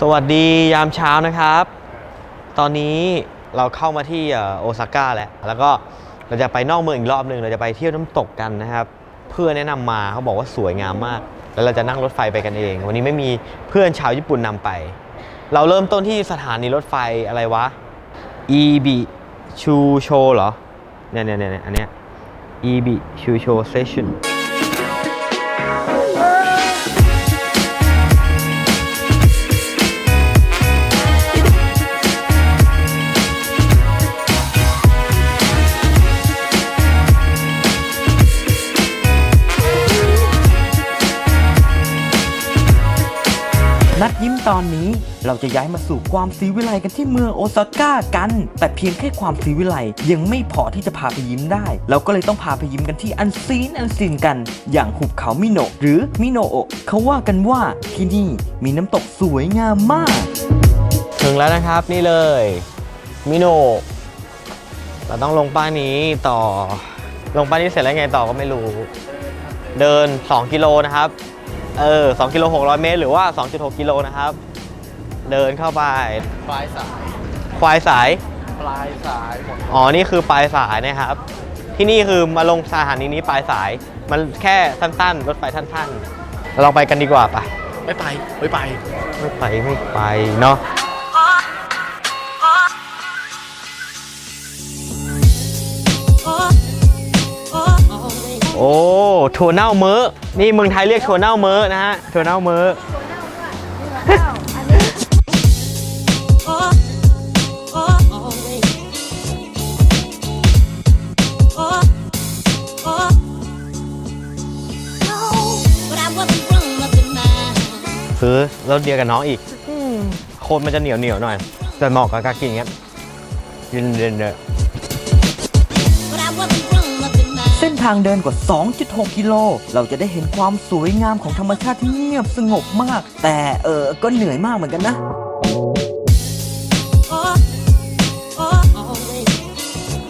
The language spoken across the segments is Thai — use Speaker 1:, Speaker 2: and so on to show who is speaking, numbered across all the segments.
Speaker 1: สวัสดียามเช้านะครับ ตอนนี้เราเข้ามาที่โอซาก้าแล้ว แล้วก็เราจะไปนอกเมืองอีกรอบหนึ่งเราจะไปเที่ยวน้ำตกกันนะครับ เพื่อนแนะนำมาเขาบอกว่าสวยงามมาก แล้วเราจะนั่งรถไฟไปกันเอง วันนี้ไม่มีเพื่อนชาวญี่ปุ่นนำไป เราเริ่มต้นที่สถานีรถไฟอะไรวะอีบิชูโชเหรอเนี่ยเนี่ยเนี่ยอันเนี้ยอีบิชูโชสเตชัน
Speaker 2: นัดยิ้มตอนนี้ เราจะย้ายมาสู่ความสีวิไลกันที่เมืองโอซาก้ากัน แต่เพียงแค่ความสีวิไลยังไม่พอที่จะพาไปยิ้มได้ เราก็เลยต้องพาไปยิ้มกันที่อันซีนอันซีนกัน อย่างหุบเขามิโนะหรือมิโนะโอะเขาว่ากันว่าที่นี่มีน้ำตกสวยงามมาก
Speaker 1: ถึงแล้วนะครับนี่เลยมิโนะเราต้องลงป้ายนี้ต่อ ลงป้ายนี้เสร็จแล้วไงต่อก็ไม่รู้ เดิน 2 กิโลนะครับ เออ2กิโล600 เมตร หรือว่า 2.6 กิโลนะครับ เดินเข้าไป
Speaker 3: ปลายสาย
Speaker 1: ควายสาย
Speaker 3: ปลายสายหมด
Speaker 1: อ๋อ นี่คือปลายสายนะครับ ที่นี่คือมาลงสถานีนี้ปลายสาย มันแค่สั้นๆ รถไฟสั้นๆเราไปกันดีกว่าปะ
Speaker 3: ไม่ไป ไม่ไป
Speaker 1: ไม่ไปไม่ไปเนาะ ถั่วเน่าเมื้อนี่เมืองไทยเรียกถั่วเน่าเมื้อนะฮะถั่วเน่าเมื้อซื้อรถเดียวกับน้องอีกโคนมันจะเหนียวเหนียวๆหน่อย แต่เหมาะกับการกินอย่างเงี้ยกินเด่นเลย
Speaker 2: ทางเดินกว่า 2.6 กิโล เราจะได้เห็นความสวยงามของธรรมชาติที่เงียบสงบมาก แต่เออก็เหนื่อยมากเหมือนกันนะ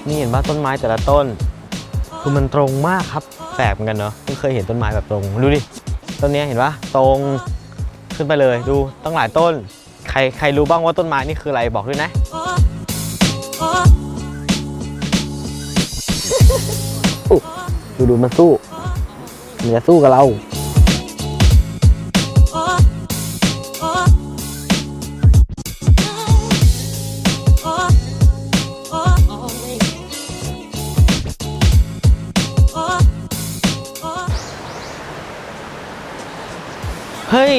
Speaker 1: นี่เห็นว่าต้นไม้แต่ละต้น คือมันตรงมากครับแปลกเหมือนกันเนาะเพิ่เคยเห็นต้นไม้แบบตรงดูดิต้นนี้เห็นปะตรงขึ้นไปเลยดูตั้งหลายต้น ใครใครรู้บ้างว่าต้นไม้นี่คืออะไรบอกด้วยนะ ดูดูมันสู้มันจะสู้กับเราเฮ้ย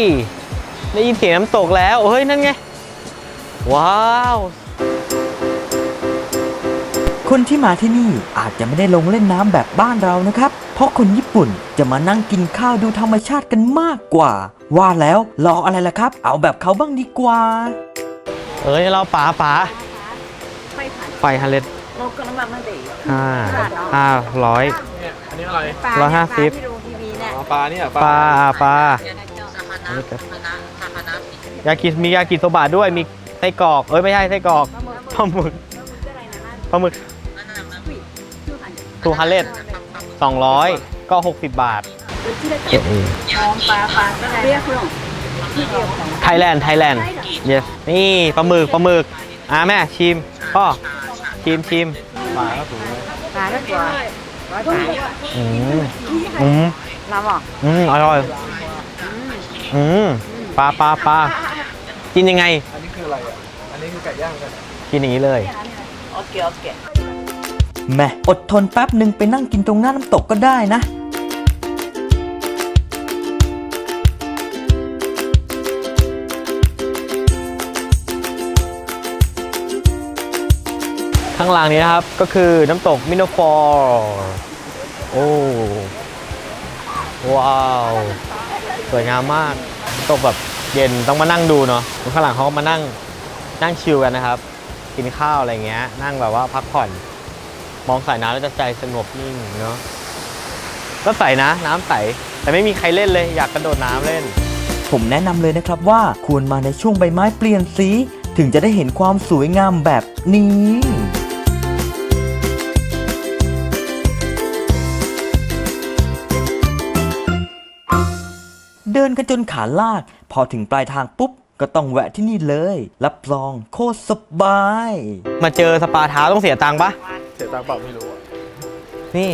Speaker 1: ได้ยินเสียงน้ำตกแล้ว เฮ้ย นั่นไง ว้าว
Speaker 2: คนที่มาที่นี่อาจจะไม่ได้ลงเล่นน้ำแบบบ้านเรานะครับ เพราะคนญี่ปุ่นจะมานั่งกินข้าวดูธรรมชาติกันมากกว่า ว่าแล้วรออะไรล่ะครับ เอาแบบเขาบ้างดีกว่า
Speaker 1: เอ้ยเราป๋าป๋า
Speaker 4: ไม่ผ่าน
Speaker 1: ไฟฮันเลต
Speaker 4: เรากำลังมาเด็ก
Speaker 1: ห้าห้าร้อย
Speaker 3: เนี่ยอันนี้อะไร
Speaker 4: ปลา
Speaker 1: ร้อยห้าสิบ
Speaker 4: ที่ดูทีวีเนี่ย
Speaker 3: อ๋อปลาเนี่ย
Speaker 1: ปลาปลาอยากกินมียากิโซบะด้วยมีไส้กรอก เอ้ยไม่ใช่ไส้กรอกปลาหมึกปลาหมึก ทูฮันเลตสองร้อยก็หกสิบบาท
Speaker 4: มองปลาปลาก็ได้เรียกคุณที่เดียวของ
Speaker 1: ไทยแลนด์ ไทยแลนด์ yes นี่ปลาหมึกปลาหมึกอะแม่ชิมพ่อชิมชิม
Speaker 3: ปลาก็ถูกเลย
Speaker 4: ปลาแล้วตัวร้อยบาท
Speaker 1: อืมอืม
Speaker 4: เราบอก
Speaker 1: อืมอร่อยอืมปลาปลาปลากินยังไง
Speaker 3: อันนี้คืออะไรอะ อันนี้คือไก่ย่างกัน
Speaker 1: กินอย่างนี้เลย
Speaker 4: โอเคโอเค
Speaker 2: แม่อดทนแป๊บหนึ่งไปนั่งกินตรงหน้าน้ำตกก็ได้นะ
Speaker 1: ข้างล่างนี้นะครับก็คือน้ำตกมินโนฟอร์โอ้ว้าว สวยงามมากตกแบบเย็นต้องมานั่งดูเนาะข้างหลังเขามานั่งนั่งชิลกันนะครับ กินข้าวอะไรเงี้ย นั่งแบบว่าพักผ่อน มองสายน้ำแล้วจะใจสงบนิ่งเนาะก็ใสนะ น้ำใส แต่ไม่มีใครเล่นเลย อยากกระโดดน้ำเล่น
Speaker 2: ผมแนะนำเลยนะครับว่าควรมาในช่วงใบไม้เปลี่ยนสี ถึงจะได้เห็นความสวยงามแบบนี้เดินกันจนขาลาก พอถึงปลายทางปุ๊บ ก็ก็ต้องแวะที่นี่เลย รับรองโคตรสบาย
Speaker 1: มาเจอสปาเท้าต้องเสียตังค์ปะ
Speaker 3: เสียตังค์เปล่าไม่รู้อะ
Speaker 1: นี่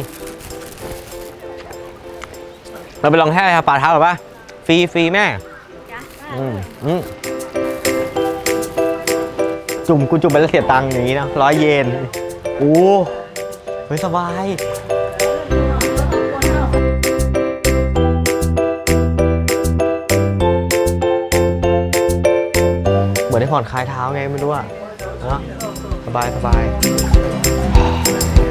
Speaker 1: เราไปลองแช่สปาเท้าหรอปะฟรีฟรีแม่อืมอืมจุ่มกูจุ่มไปแล้วเสียตังค์อย่างนี้นะร้อยเยนโอ้เฮ้ยสบายเหมือนได้ผ่อนคลายเท้าไงไม่รู้อะเนอะ สบายสบาย